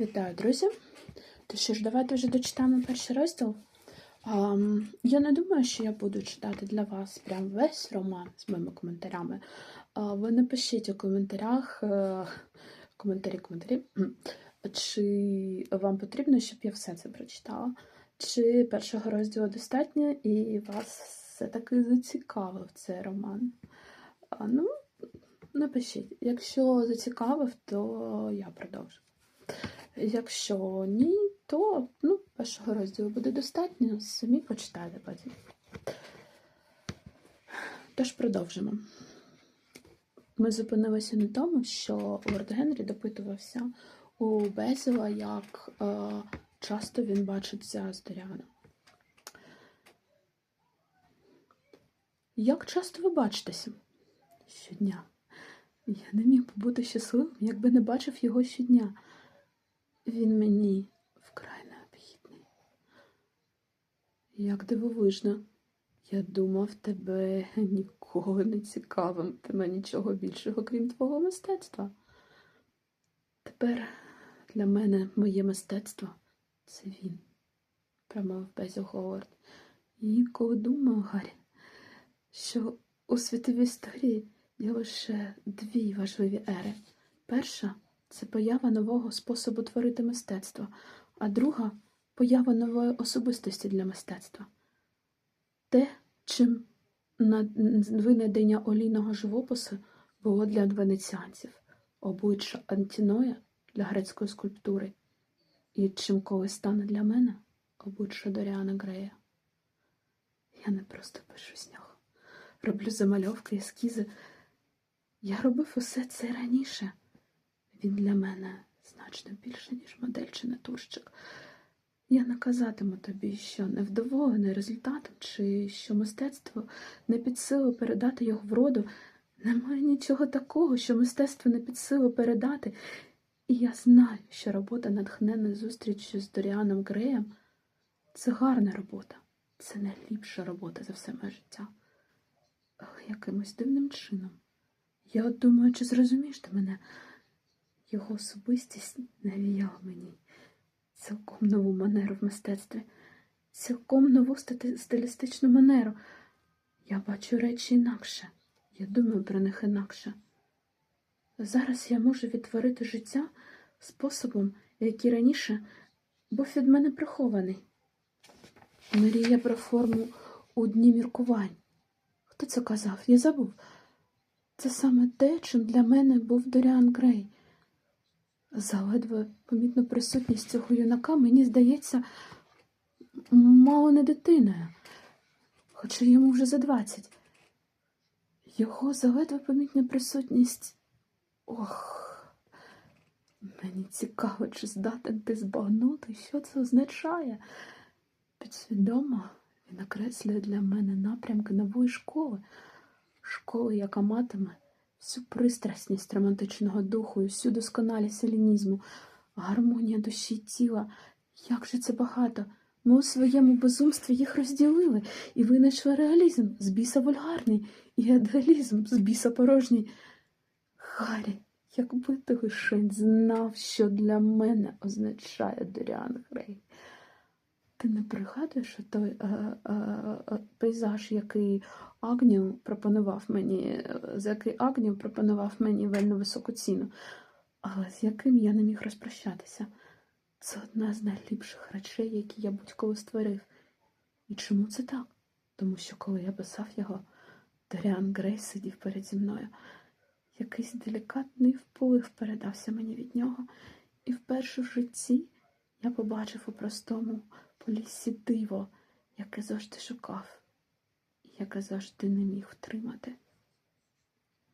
Вітаю, друзі! То що ж, давайте вже дочитаємо перший розділ. Ам, я не думаю, що я буду читати для вас прям весь роман з моїми коментарями. А, ви напишіть у коментарях, е, коментарі, коментарі, чи вам потрібно, щоб я все це прочитала, чи першого розділу достатньо і вас все-таки зацікавив цей роман. А, ну, напишіть. Якщо зацікавив, то я продовжу. Якщо ні, то ну, першого розділу буде достатньо, самі почитайте потім. Тож продовжимо. Ми зупинилися на тому, що лорд Генрі допитувався у Безіла, як е, часто він бачиться з Доріаном. Як часто ви бачитеся? Щодня. Я не міг побути щасливим, якби не бачив його щодня. Він мені вкрай необхідний. Як дивовижно. Я думав, тебе ніколи не цікавим, цікавитиме нічого більшого, крім твого мистецтва. Тепер для мене моє мистецтво це він, промовив Безі Говард. І інколи думав, Гаррі, що у світовій історії є лише дві важливі ери. Перша це поява нового способу творити мистецтво, а друга поява нової особистості для мистецтва. Те, чим на- винайдення олійного живопису було для венеціанців, обличчя Антіноя для грецької скульптури, і чим колись стане для мене обличчя Доріана Грея. Я не просто пишу з нього. Роблю замальовки, ескізи. Я робив усе це раніше. Він для мене значно більше, ніж модель чи натурщик. Я не казатиму тобі, що невдоволений результатом, чи що мистецтво не під силу передати його вроду. Немає нічого такого, що мистецтво не під силу передати. І я знаю, що робота натхнена зустрічю з Доріаном Греєм це гарна робота, це найліпша робота за все моє життя. Але якимось дивним чином. Я думаю, чи зрозумієш ти мене? Його особистість навіяла мені цілком нову манеру в мистецтві, цілком нову стилістичну манеру. Я бачу речі інакше, я думаю про них інакше. Зараз я можу відтворити життя способом, який раніше був від мене прихований. Мрія про форму у дні міркувань. Хто це казав? Я забув. Це саме те, чим для мене був Доріан Грей. За ледве помітну присутність цього юнака, мені здається, мало не дитиною, хоча йому вже за двадцять. Його заледве помітна присутність. Ох, мені цікаво, чи здатен ти збагнути, що це означає. Підсвідомо він окреслює для мене напрямки нової школи, школи, яка матиме всю пристрасність романтичного духу і всю досконалість елінізму, гармонія душі й тіла. Як же це багато! Ми у своєму безумстві їх розділили і винайшли реалізм з біса вульгарний і ідеалізм з біса порожній. Гаррі, якби ти лишень знав, що для мене означає Доріан Грей. Ти не пригадуєш той е, е, е, пейзаж, який Агнів пропонував мені, е, за який Агнів пропонував мені вельми високу ціну, але з яким я не міг розпрощатися. Це одна з найліпших речей, які я будь-коли створив. І чому це так? Тому що коли я писав його, Доріан Грей сидів переді мною. Якийсь делікатний вплив передався мені від нього, і вперше в житті я побачив у простому поліссі диво, яке завжди шукав, і яке завжди не міг втримати.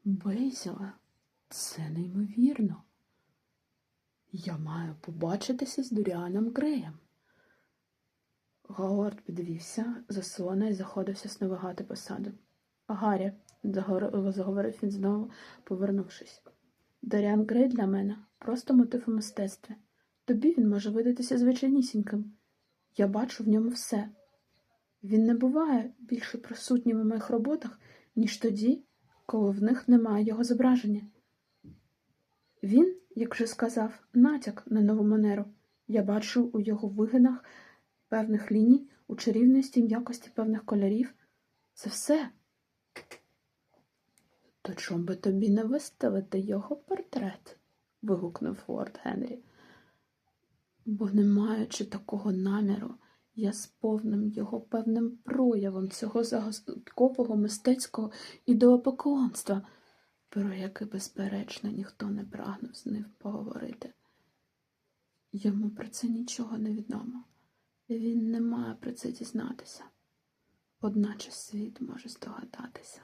Безіла, це неймовірно. Я маю побачитися з Доріаном Греєм. Говард підвівся, засуна і заходився сновигати посаду. Гаррі, заговорив він знову, повернувшись. Доріан Грей для мене просто мотив у мистецтві. Тобі він може видатися звичайнісіньким. Я бачу в ньому все. Він не буває більше присутнім у моїх роботах, ніж тоді, коли в них немає його зображення. Він як вже сказав, натяк на нову манеру. Я бачу у його вигинах певних ліній, у чарівності м'якості певних кольорів. Це все. То чом би тобі не виставити його портрет? вигукнув Лорд Генрі. Бо не маючи такого наміру, я сповним його певним проявом цього загадкового мистецького ідеопоклонства, про яке, безперечно, ніхто не прагнув з ним поговорити. Йому про це нічого не відомо, і він не має про це дізнатися. Одначе світ може здогадатися,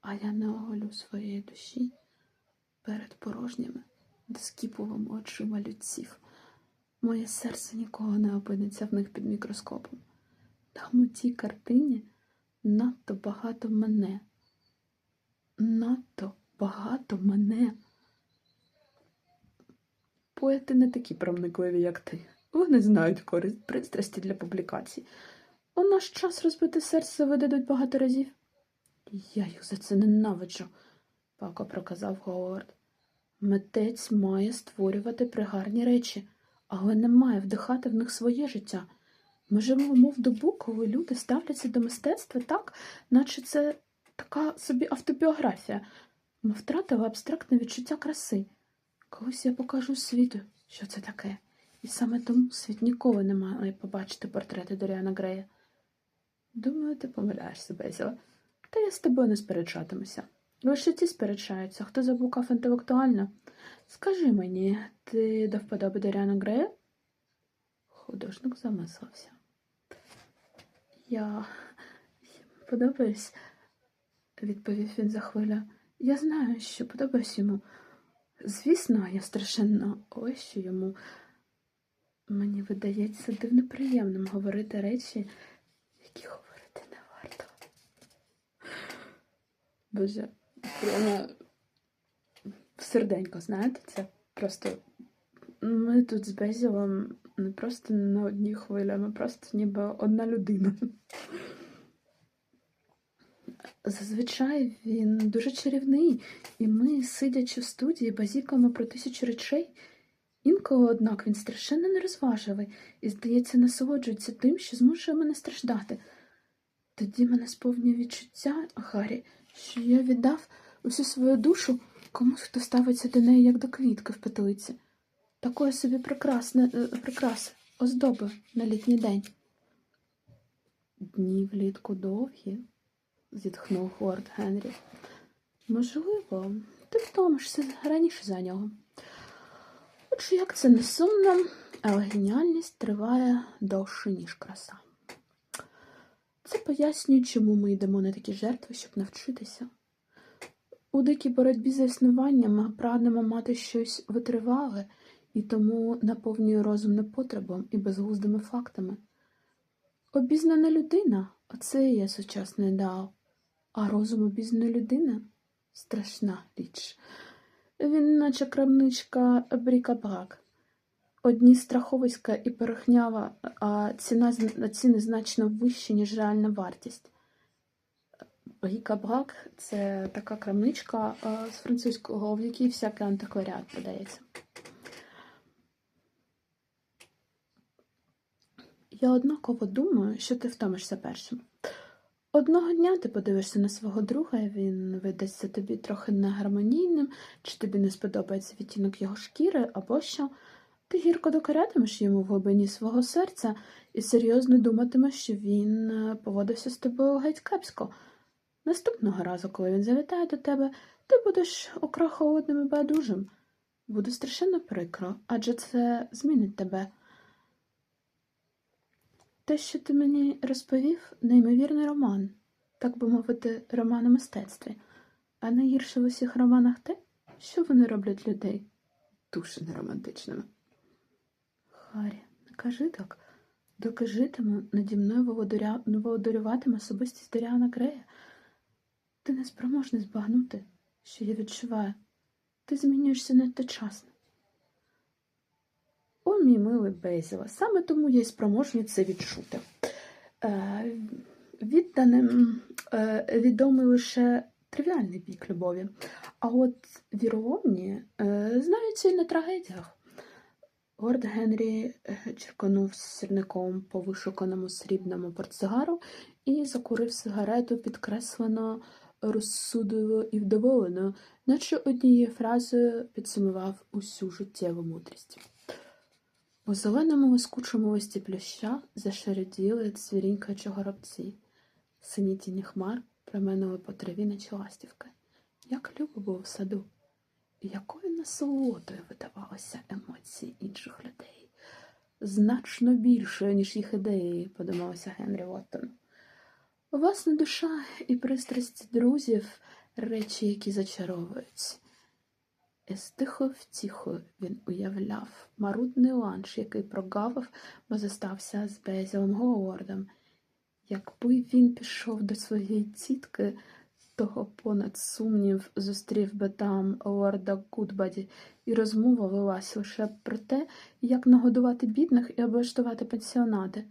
а я не оголю своєї душі перед порожніми, доскіпувими очима людців. Моє серце нікого не опиниться в них під мікроскопом. Там у тій картині надто багато мене. Надто багато мене. Поети не такі проникливі, як ти. Вони знають користь пристрасті для публікацій. У наш час розбите серце видадуть багато разів. Я їх за це ненавиджу, пако проказав Говард. Митець має створювати пригарні речі, але не має вдихати в них своє життя. Ми живемо в добу, коли люди ставляться до мистецтва так, наче це така собі автобіографія. Ми втратили абстрактне відчуття краси. Колись я покажу світу, що це таке. І саме тому світ ніколи не має побачити портрети Доріана Грея. Думаю, ти помиляєшся, Безіла. Та я з тобою не сперечатимуся. Лише ті сперечаються, хто заблукав інтелектуально. Скажи мені, ти до вподоби Доріана Грея? Художник замислився. Я подобаюсь, відповів він за хвиля. Я знаю, що подобаюсь йому. Звісно, я страшенно ось що йому. Мені видається дивно приємним говорити речі, які говорити не варто. Боже, прямо серденько, знаєте, це просто. Ми тут з Безілом не просто на одній хвилі, ми просто ніби одна людина. Зазвичай він дуже чарівний, і ми, сидячи в студії, базікаємо про тисячу речей. Інколи, однак, він страшенно нерозважливий і, здається, насолоджується тим, що змушує мене страждати. Тоді мене сповнює відчуття, Гаррі, що я віддав усю свою душу комусь, хто ставиться до неї як до квітки в петлиці. Такої собі прекрасне, е, прикраси, оздоби на літній день. Дні влітку довгі, зітхнув Лорд Генрі. Можливо, ти втомишся раніше за нього. Хоч як це не сумно, але геніальність триває довше, ніж краса. Це пояснює, чому ми йдемо на такі жертви, щоб навчитися. У дикій боротьбі за існування ми прагнемо мати щось витривале і тому наповнює розум непотребом і безглуздими фактами. Обізнана людина оце і є сучасний ідеал, а розум обізнаної людини страшна річ. Він, наче крамничка брікабрак. Одні страховиська і перехнява, а ціна ціни значно вищі, ніж реальна вартість. Брікабрак – це така крамничка з французького, в якій всякий антикваріат продається. Я однаково думаю, що ти втомишся першим. Одного дня ти подивишся на свого друга, і він видасться тобі трохи негармонійним, чи тобі не сподобається відтінок його шкіри, або що. Ти гірко докорятимеш йому в глибині свого серця і серйозно думатимеш, що він е, поводився з тобою геть кепсько. Наступного разу, коли він завітає до тебе, ти будеш окра і байдужим. Буде страшенно прикро, адже це змінить тебе. Те, що ти мені розповів, неймовірний роман, так би мовити, роман у мистецтві, а найгірше в усіх романах те, що вони роблять людей дуже неромантичними. Харі, не кажи так, доки житиму, наді мною володаря... володарюватиме особистість Доріана Грея. Ти не спроможний збагнути, що я відчуваю. Ти змінюєшся надто часно. О, мій милий Безіла, саме тому я й спроможний це відчути. Е, відданим е, відомий лише тривіальний бік любові, А от віроломні е, знаються і на трагедіях. Лорд Генрі е, черконув сірником по вишуканому срібному портсигару і закурив сигарету підкреслено, розсудливо і вдоволено, наче однією фразою підсумував усю життєву мудрість. У зеленому лискучому листі плюща зашереділи цвірінькаючі горобці. Сині тіні хмар променили по траві, наче ластівки. Як любо було в саду, якою насолодою видавалися емоції інших людей. Значно більшою, ніж їх ідеї, подумалося Генрі Оттон. Власна душа і пристрасть друзів речі, які зачаровують. З тихою втіхою він уявляв марудний ланч, який прогавив, бо зостався з Безілом Говардом. Якби він пішов до своєї тітки, того понад сумнів зустрів би там лорда Гудбаді, і розмова велась лише про те, як нагодувати бідних і облаштувати пансіонати.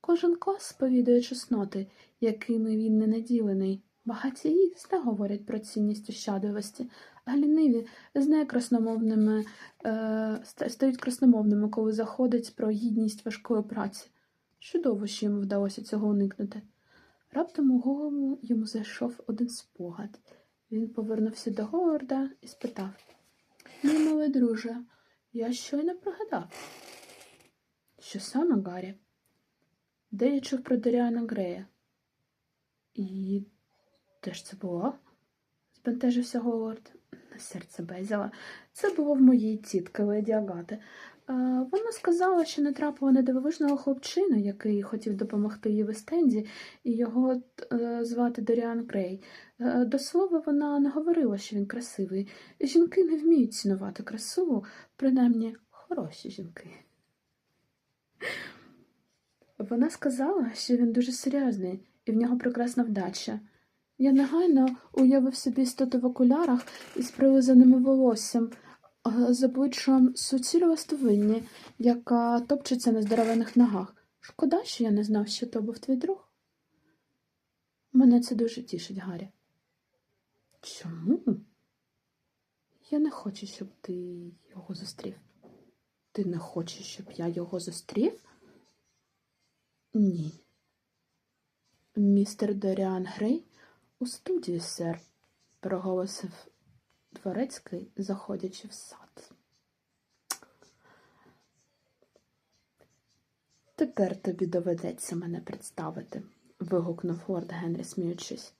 Кожен клас сповідує чесноти, якими він не наділений. Багатії не говорять про цінність ощадливості, а ліниві з некрасномовними е, стають красномовними, коли заходить про гідність важкої праці. Чудово, що йому вдалося цього уникнути. Раптом у голову йому зайшов один спогад. Він повернувся до Говарда і спитав: Мій милий друже, я щойно пригадав. Що саме, Гаррі? Де я чув про Доріана Грея? І де ж це було? збентежився Говард. Серце Безіла. Це було в моїй тітки леді Агати. Е, Вона сказала, що натрапила на дивовижного хлопчину, який хотів допомогти їй в Естенді, і його е, звати Доріан Грей. Е, До слова, вона не говорила, що він красивий. Жінки не вміють цінувати красу, принаймні хороші жінки. Вона сказала, що він дуже серйозний і в нього прекрасна вдача. Я негайно уявив собі істоту в окулярах із прилизаними волоссям, з обличчям суцільно ластовинні, яка топчеться на здоровених ногах. Шкода, що я не знав, що то був твій друг. Мене це дуже тішить, Гаррі. Чому? Я не хочу, щоб ти його зустрів. Ти не хочеш, щоб я його зустрів? Ні. Містер Доріан Грей у студії, сер, проголосив дворецький, заходячи в сад. Тепер тобі доведеться мене представити, вигукнув лорд Генрі, сміючись.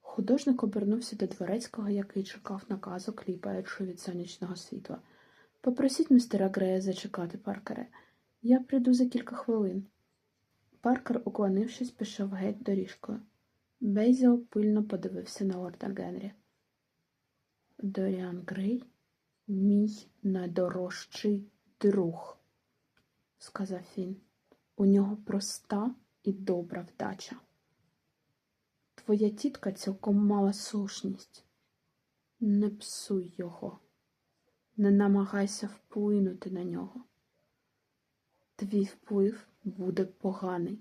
Художник обернувся до дворецького, який чекав наказу, кліпаючи від сонячного світла. Попросіть містера Грея зачекати Паркере. Я прийду за кілька хвилин. Паркер, уклонившись, пішов геть доріжкою. Бейзіл пильно подивився на лорда Генрі. Доріан Грей, мій найдорожчий друг, сказав він. У нього проста і добра вдача. Твоя тітка цілком мала слушність. Не псуй його, не намагайся вплинути на нього. Твій вплив буде поганий.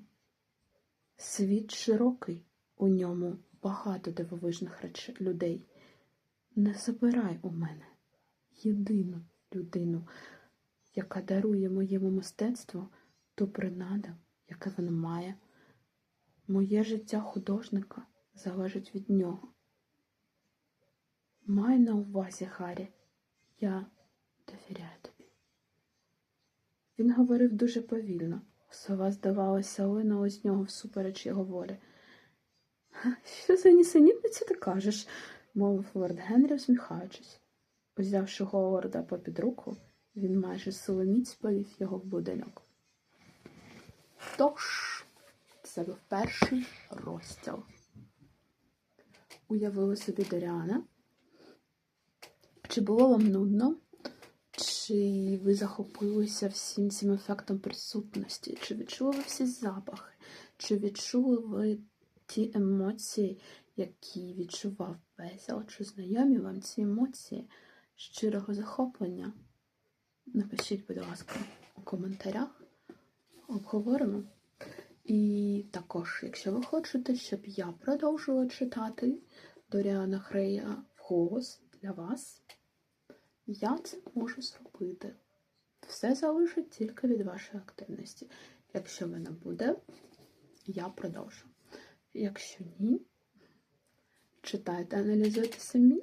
Світ широкий, у ньому багато дивовижних людей. Не забирай у мене єдину людину, яка дарує моєму мистецтву ту принаду, яке воно має. Моє життя художника залежить від нього. Май на увазі, Гаррі, я довіряю тобі. Він говорив дуже повільно. Слова, здавалося, линули з нього всупереч його волі. Що за нісенітницю ти кажеш? Мовив лорд Генрі, усміхаючись. Узявши Говарда попід руку, він майже силоміць повів його в будинок. Тож, це був перший розділ. Уявили собі Доріана. Чи було вам нудно? Чи ви захопилися всім цим ефектом присутності? Чи відчули ви всі запахи? Чи відчули ви ті емоції, які відчував Безіл? Чи знайомі вам ці емоції щирого захоплення? Напишіть, будь ласка, у коментарях. Обговоримо. І також, якщо ви хочете, щоб я продовжила читати Доріана Хрея в вголос для вас, я це можу зробити. Все залежить тільки від вашої активності. Якщо вона буде, я продовжу. Якщо ні, читайте, аналізуйте самі.